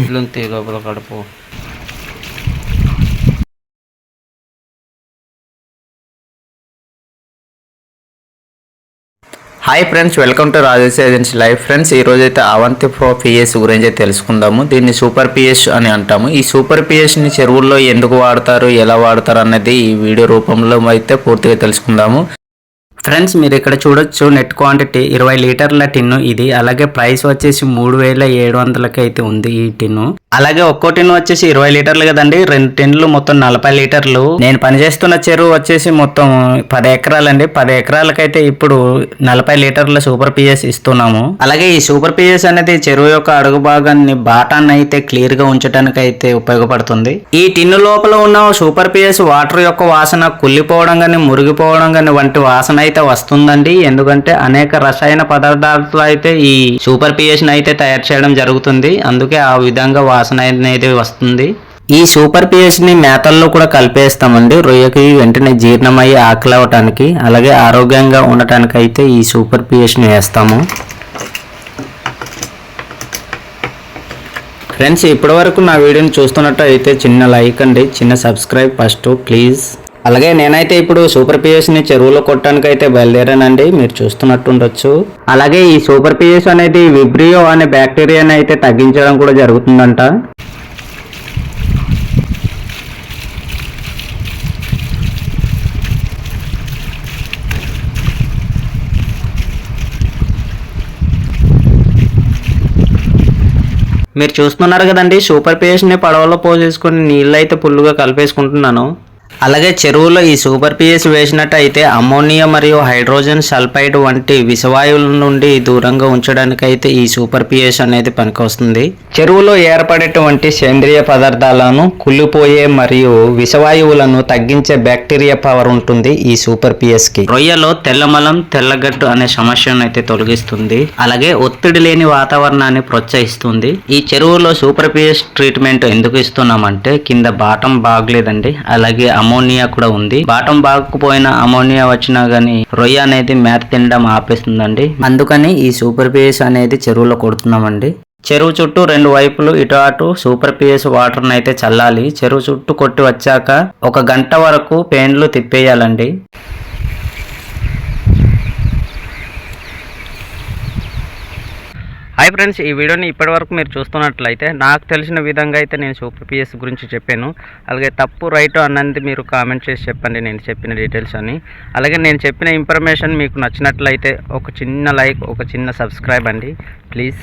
ఇల్లుంతి లోపల కడుపు hi friends welcome to Rajesh agency life friends ఈ రోజు అయితే అవంతి ప్రో పిఎస్ గురించి అయితే తెలుసుకుందాము. దీన్ని సూపర్ పిఎస్ అని అంటాము. ఈ సూపర్ పిఎస్ని చెరువుల్లో ఎందుకు వాడతారు ఎలా వాడతారు అన్నది ఈ వీడియో రూపంలో అయితే పూర్తిగా తెలుసుకుందాము. ఫ్రెండ్స్ మీరు ఇక్కడ చూడొచ్చు నెట్ క్వాంటిటీ ఇరవై లీటర్ల టిన్ను ఇది. అలాగే ప్రైస్ వచ్చేసి మూడు వేల ఏడు వందలకి అయితే ఉంది ఈ టిన్ను. అలాగే ఒక్కో టిన్ వచ్చేసి ఇరవై లీటర్లు కదండి. రెండు టిన్లు మొత్తం నలభై లీటర్లు. నేను పనిచేస్తున్న చెరువు వచ్చేసి మొత్తం పది ఎకరాలండి. పది ఎకరాలకైతే ఇప్పుడు నలభై లీటర్ల సూపర్ పిఎస్ ఇస్తున్నాము. అలాగే ఈ సూపర్ పిఎస్ అనేది చెరువు యొక్క అడుగు భాగాన్ని బాటాన్ని అయితే క్లియర్గా ఉంచడానికి అయితే ఉపయోగపడుతుంది. ఈ టిన్ను లోపల ఉన్న సూపర్ పిఎస్ వాటర్ యొక్క వాసన కుళ్ళిపోవడం కానీ మురిగిపోవడం కానీ వంటి వాసన అయితే వస్తుందండి. ఎందుకంటే అనేక రసాయన పదార్థాలతో అయితే ఈ సూపర్ పిఎస్ అయితే తయారు చేయడం జరుగుతుంది. అందుకే ఆ విధంగా వాసన అనేది వస్తుంది. ఈ సూపర్ పిహెచ్ని మేతల్లో కూడా కలిపేస్తామండి. రొయ్యకి వెంటనే జీర్ణమయ్యి ఆకలి అవ్వటానికి అలాగే ఆరోగ్యంగా ఉండటానికి అయితే ఈ సూపర్ పిహెచ్ని వేస్తాము. ఫ్రెండ్స్ ఇప్పటివరకు నా వీడియోని చూస్తున్నట్టు అయితే చిన్న లైక్ అండి చిన్న సబ్స్క్రైబ్ ఫస్ట్ ప్లీజ్. అలాగే నేనైతే ఇప్పుడు సూపర్ పిఎస్ని చెరువులో కొట్టడానికి అయితే బయలుదేరానండి. మీరు చూస్తున్నట్టుండొచ్చు. అలాగే ఈ సూపర్ పిఎస్ అనేది విబ్రియో అనే బ్యాక్టీరియాని అయితే తగ్గించడం కూడా జరుగుతుందంట. మీరు చూస్తున్నారు కదండి సూపర్ పేస్ట్ని పడవలో పోసేసుకొని నీళ్ళు అయితే పుల్లుగా కలిపేసుకుంటున్నాను. అలాగే చెరువులో ఈ సూపర్ పిఎస్ వేసినట్టు అయితే అమ్మోనియా మరియు హైడ్రోజన్ సల్ఫైడ్ వంటి విషవాయువుల నుండి దూరంగా ఉంచడానికి అయితే ఈ సూపర్ పిఎస్ అనేది పనికొస్తుంది. చెరువులో ఏర్పడేటువంటి సేంద్రియ పదార్థాలను కుళ్ళిపోయే మరియు విషవాయువులను తగ్గించే బ్యాక్టీరియా పవర్ ఉంటుంది ఈ సూపర్ పిఎస్కి. రొయ్యలో తెల్లమలం తెల్లగట్టు అనే సమస్యను అయితే తొలగిస్తుంది. అలాగే ఒత్తిడి లేని వాతావరణాన్ని ప్రోత్సహిస్తుంది. ఈ చెరువులో సూపర్ పిఎస్ ట్రీట్మెంట్ ఎందుకు ఇస్తున్నామంటే కింద బాటం బాగలేదండి. అలాగే అమోనియా కూడా ఉంది. బాటం బాగకపోయినా అమోనియా వచ్చినా గానీ రొయ్య అనేది మేత తినడం ఆపేస్తుందండి. అందుకని ఈ సూపర్ పిఎస్ అనేది చెరువులో కొడుతున్నామండి. చెరువు చుట్టూ రెండు వైపులు ఇటు అటు సూపర్ పిఎస్ వాటర్ని అయితే చల్లాలి. చెరువు చుట్టూ కొట్టి వచ్చాక ఒక గంట వరకు పెయిన్లు తిప్పేయాలండి. హాయ్ ఫ్రెండ్స్ ఈ వీడియోని ఇప్పటివరకు మీరు చూస్తున్నట్లయితే నాకు తెలిసిన విధంగా అయితే నేను సూపర్ పిఎస్ గురించి చెప్పాను. అలాగే తప్పు రైట్ అన్నది మీరు కామెంట్ చేసి చెప్పండి నేను చెప్పిన డీటెయిల్స్ అని అలాగే నేను చెప్పిన ఇన్ఫర్మేషన్ మీకు నచ్చినట్లయితే ఒక చిన్న లైక్ ఒక చిన్న సబ్స్క్రైబ్ అండి. ప్లీజ్.